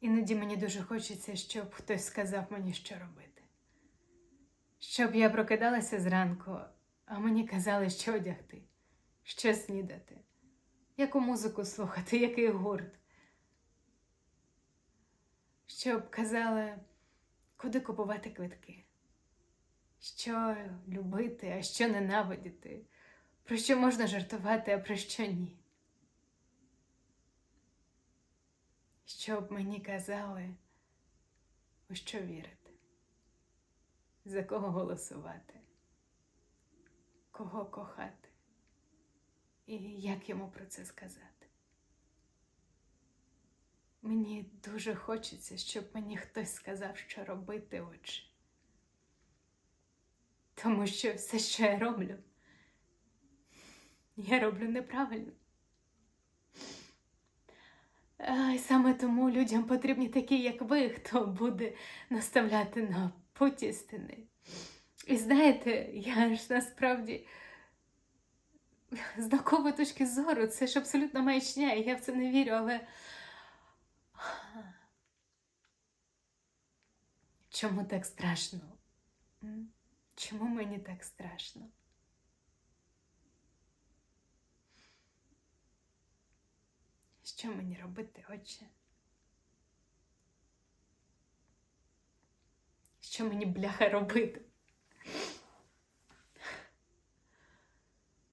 Іноді мені дуже хочеться, щоб хтось сказав мені, що робити. Щоб я прокидалася зранку, а мені казали, що одягти, що снідати, яку музику слухати, який гурт. Щоб казали, куди купувати квитки, що любити, а що ненавидіти, про що можна жартувати, а про що ні. Щоб мені казали, у що вірити, за кого голосувати, кого кохати і як йому про це сказати. Мені дуже хочеться, щоб мені хтось сказав, що робити, отже. Тому що все, що я роблю, я роблю неправильно. Саме тому людям потрібні такі, як ви, хто буде наставляти на путь істини. І знаєте, я ж насправді з наукової точки зору це ж абсолютно маячня, і я в це не вірю, але. Чому так страшно? Чому мені так страшно? Що мені робити, отче? Що мені бляха робити?